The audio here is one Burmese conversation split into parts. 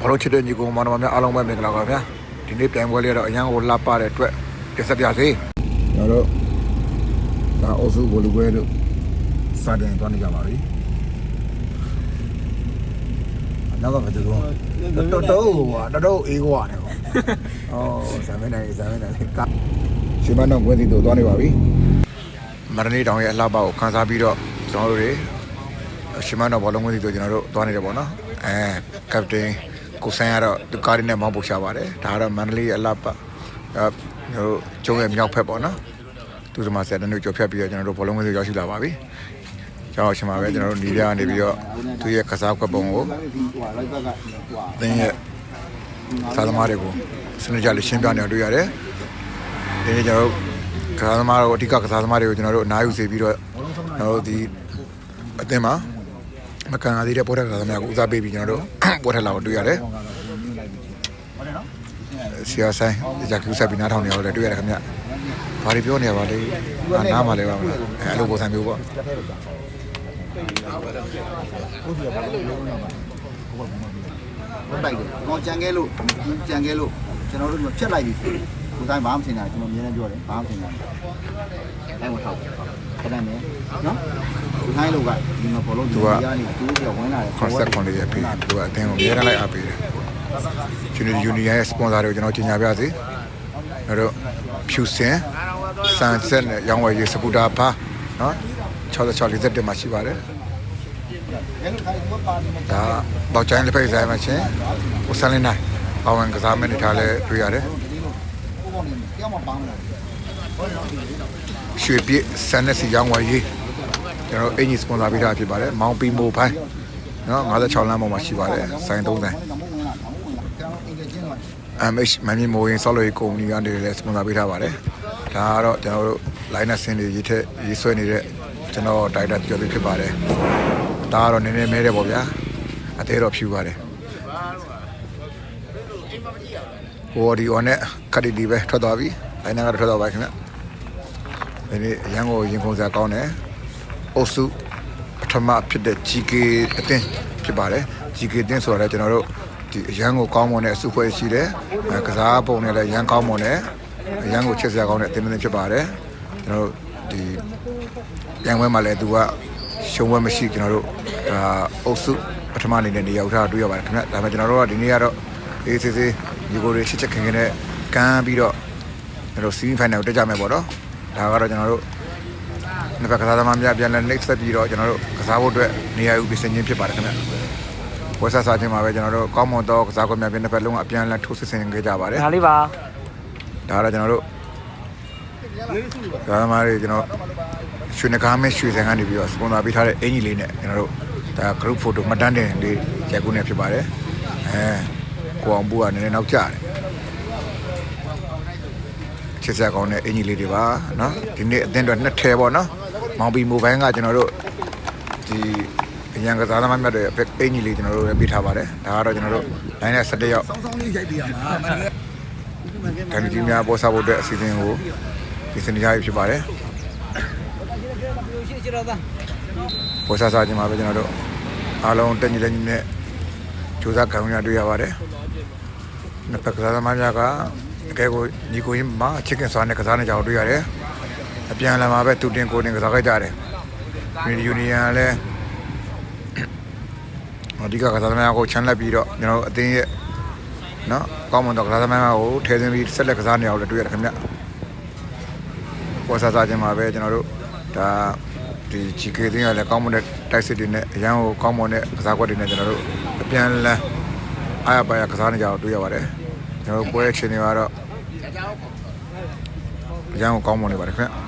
ဘာလို့ချစ်တဲ့ညီကောင်မတော်များအားလုံးပဲမင်္ဂလာပါဗျာဒီနေ့ပြိုင်ပွဲလေးတော့အရန်ကိုလှပတဲ့အတွက်တက်ဆက်ပြစေကျွန်တော်တို့ဒါအုပ်စုဘလူပွဲတို့စတင်သွားနေကြပါပြီနောက်ကပဲတူတော့တော်တော်တော်တော်အေးကွာတယ်ကောအော်ဇာမင်းနိုင်ဇာမင်းနိုင်ကရှင်မတော့ဝင်းစီတို့သွားနေပါပြီမရဏီတောင်ရဲ့အလှပကိုခန်းစားပြီးတော့ကျွန်တော်တို့တွေရှင်မတော့ဘောလုံးဝင်းစီတို့ကျွန်တော်တို့သွားနေတယ်ပေါ့နော်အဲကပတိန် ကိုဆန်းကတော့သူကားရင်းနဲ့မောင်းပို့ချပါတယ်ဒါကတော့မန္တလေးအလှပအဲကျွန်တော်တို့ကျုံးရဲ့မြောက်ဖက်ပေါ့နော်သူစမဆက်တဲ့နေ့ကြော်ဖြတ်ပြီးတော့ကျွန်တော်တို့ဘောလုံးဝင်းစီရောက်ရှိလာပါပြီကျွန်တော်ရှင်မပဲကျွန်တော်တို့နေပြကနေပြီးတော့သူရဲ့ကစားကွက်ပုံကိုသင်ရဲ့စားသမားတွေကိုစနစ်ကြလေးရှင်းပြနေအောင်တွေ့ရတယ်ဒီနေ့ကျွန်တော်တို့ကစားသမားတို့အဓိကကစားသမားတွေကိုကျွန်တော်တို့အနားယူစေပြီးတော့ကျွန်တော်တို့ဒီအသင်းမှာ မကန်ရသေးတဲ့ပေါ်ထက်ကစားသမားကိုဦးစားပေးပြီးကျွန်တော်တို့ပေါ်ထက်လာကိုတွေ့ရတယ်ဆရာဆိုင်ဒီကြကူဆက်ပြီးနားထောင်နေအောင်လည်းတွေ့ရတယ်ခင်ဗျဘာတွေပြောနေရပါလဲအာနားမှာလဲပါမလားအဲအဲ့လိုပုံစံမျိုးပေါ့မတိုက်တယ်။တော့ကြံခဲ့လို့ကြံခဲ့လို့ကျွန်တော်တို့ဖြတ်လိုက်ပြီဆိုကိုယ်တိုင်းဘာမှမသိနိုင်ကျွန်တော်အမြဲတမ်းပြောတယ်ဘာမှမသိနိုင်အဲ့မထောက် ခဏနေနော်ကိုယ်တိုင်းလို့ကဒီမှာဘောလုံးဒီရနေသူတို့ကဝင်လာတယ် concept ခွန်လေးရပြီသူကအတင်းကိုအများအားလိုက်အားပေးတယ်ကျွန်တော် Union ရဲ့ sponsor တွေကိုကျွန်တော်ကြီးညာပြစေကျွန်တော်တို့ဖြူစင်စန်ဆက်နဲ့ရောင်းဝယ်ရေးစပူတာဘာနော်66 47မှာရှိပါတယ်အဲ့လိုခိုင်းတော့ပါနေမှာဒါပေါချိုင်းလက်ဖက်ဆိုင်မှာချင်းကိုဆန်လင်းနိုင်ပေါဝင်ကစားမဲ့နေထားလဲတွေ့ရတယ်ဒီလိုကိုပေါ့နေတ ရားမပန်းလားရွှေပြည့်ဆန်နဲ့စီရောင်းဝယ်ရေးကျွန်တော်အင်ဂျီစပွန်ဆာပေးထားဖြစ်ပါတယ်မောင်ပီမိုဘိုင်းနော်56လမ်းပေါ်မှာရှိပါတယ်ဆိုင်သုံးဆိုင်မဟုတ်ဘူးလားမဟုတ်ဘူးလားကျွန်တော်အင်္ဂလိပ်ချင်းက MH မန်မြမိုးရင်ဆောက်လို့ကုမ္ပဏီကနေလည်းစပွန်ဆာပေးထားပါတယ်။ဒါကတော့ကျွန်တော်တို့ line နဲ့ဆင်းတွေရေးထက်ရေးဆွဲနေတဲ့ကျွန်တော်ဒိုက်တာပြောပြီးဖြစ်ပါတယ်။ဒါကတော့နည်းနည်းမဲတယ်ပေါ့ဗျာ။အသေးတော့ဖြူပါတယ်။ဟိုဒီ on နဲ့ကတ်တီပဲထွက်သွားပြီ။ line ကတော့ထွက်သွားပါခင်ဗျ။ ဒီနေ့ရန်ကုန်ရင်ခုန်စရာကောင်းတယ်။အုပ်စုပထမဖြစ်တဲ့ GK အသင်းဖြစ်ပါတယ်။ GK အသင်းဆိုတာလည်းကျွန်တော်တို့ဒီအရန်ကိုကောင်းမွန်တဲ့အစုဖွဲ့ရှိတယ်အဲကစားပုံနဲ့လည်းရန်ကောင်းမွန်တယ်အရန်ကိုချစ်စရာကောင်းတဲ့အတင်းတင်းဖြစ်ပါတယ်ကျွန်တော်တို့ဒီပြန်ပွဲမှာလည်းသူကရှုံးပွဲမရှိကျွန်တော်တို့ဒါအုပ်စုပထမအနေနဲ့နေရာဥထားတွေ့ရပါတယ်ခင်ဗျဒါပေမဲ့ကျွန်တော်တို့ကဒီနေ့ကတော့အေးစေးစေးဒီကိုတွေချစ်ချက်ခင်ခင်နဲ့ကမ်းပြီးတော့ကျွန်တော်စီးဖိုင်နယ်ကိုတက်ကြမယ်ပေါ့နော် ဒါကတော့ကျွန်တော်တို့နှစ်ဖက်ကစားသမားများပြန်လဲ next ဆက်ပြီးတော့ကျွန်တော်တို့ကစားဖို့အတွက်နေရာဥပဒေစင်ချင်းဖြစ်ပါတယ်ခင်ဗျဝက်ဆက်စားခြင်းမှာပဲကျွန်တော်တို့ကောင်းမွန်သောကစားကွက်များပြင်တစ်ဖက်လုံးကအပြန်အလှန်ထိုးစစ်ဆင်ခဲ့ကြပါတယ်ဒါလေးပါဒါကတော့ကျွန်တော်တို့ဒါသမားတွေကျွန်တော်ရွှေနဂါမင်းရွှေစံကနေပြီးတော့စပွန်ဆာပေးထားတဲ့အင်ကြီးလေးနဲ့ကျွန်တော်တို့ဒါ group photo မှတ်တမ်းတင်လေးရိုက်ကူးနေဖြစ်ပါတယ်အဲကိုအောင်ဘူးကနည်းနည်းနောက်ကျတယ် ချစ်စရာကောင်းတဲ့အင်ကြီးလေးတွေပါနော်ဒီနေ့အသင်းအတွက်နှစ်ထဲပေါ့နော်မောင်ပီမိုဘိုင်းကကျွန်တော်တို့ဒီအရန်ကစားသမားများတွေအင်ကြီးလေးကျွန်တော်တို့လည်းပေးထားပါတယ်ဒါကတော့ကျွန်တော်တို့နိုင်တဲ့17ရောက်စောင်းစောင်းလေးရိုက်ပေးရမှာတန်ကြီးများပေါ်စားဖို့အတွက်အစီအစဉ်ကိုပြင်ဆင်ကြရဖြစ်ပါတယ်ပေါ်စားစားခြင်းမှာပဲကျွန်တော်တို့အားလုံးတက်ညီလက်ညီနဲ့ကြိုးစားခံရတွေ့ရပါတယ်နှစ်ဖက်ကစားသမားများက အကဲကိုညီကိုရင်းမှာချစ်ခင်စွာနဲ့ကစားနေကြအောင်တွေ့ရတယ်အပြန်အလှန်မှာပဲတူတင်ကိုတင်ကစားခဲ့ကြတယ်မီဒီယူနီယံလည်းအဓိကကစားသမားကိုချန်လက်ပြီးတော့ကျွန်တော်တို့အသင်းရဲ့နော်ကောင်းမွန်တော့ကစားသမားကိုထဲသွင်းပြီးဆက်လက်ကစားနေအောင်လည်းတွေ့ရတယ်ခင်ဗျပေါ်စားစားခြင်းမှာပဲကျွန်တော်တို့ဒါဒီ GK အသင်းကလည်းကောင်းမွန်တဲ့တိုက်စစ်တွေနဲ့အရန်ကိုကောင်းမွန်တဲ့ကစားကွက်တွေနဲ့ကျွန်တော်တို့အပြန်လန်းအားရပါရကစားနေကြအောင်တွေ့ရပါတယ် ကျွန်တော်တို့ပွဲချင်းတွေကတော့အရန်ကိုကောင်းမွန်နေပါတယ်ခင်ဗျ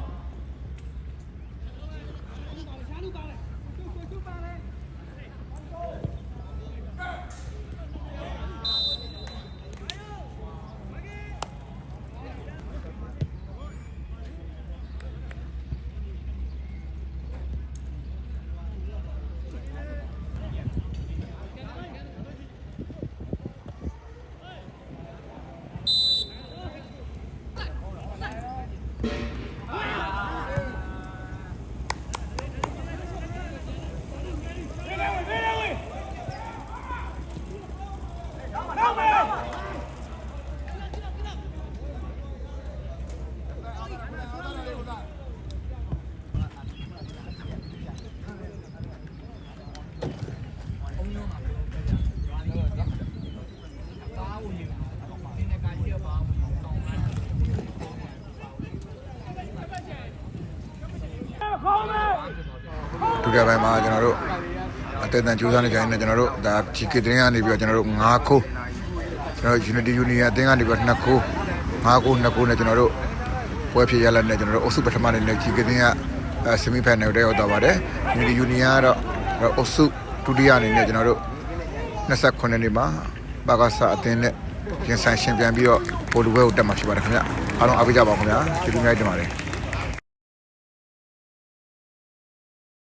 တိယပိုင်းမှာကျွန်တော်တို့အသက်အတန်ကြိုးစားနေကြရင်လည်းကျွန်တော်တို့ဒါ GK တင်းကနေပြီးတော့ကျွန်တော်တို့9ခိုးကျွန်တော် Unity Union အသင်းကနေပြီးတော့2ခိုး9ခိုး2ခိုးနဲ့ကျွန်တော်တို့ပွဲဖြစ်ရလာတဲ့ကျွန်တော်တို့အုပ်စုပထမနေ့နဲ့ GK တင်းကဆီမီဖိုင်နယ်တက်ရောက်တော့ပါတယ် Unity Union ကတော့အုပ်စုဒုတိယအနေနဲ့ကျွန်တော်တို့29နှစ်မှာပါကစားအသင်းနဲ့ရင်ဆိုင်ရှင်ပြန်ပြီးတော့ပိုလူဘဲကိုတက်မှာဖြစ်ပါတယ်ခင်ဗျအားလုံးအားပေးကြပါဦးခင်ဗျာကျေးဇူးများတင်ပါတယ်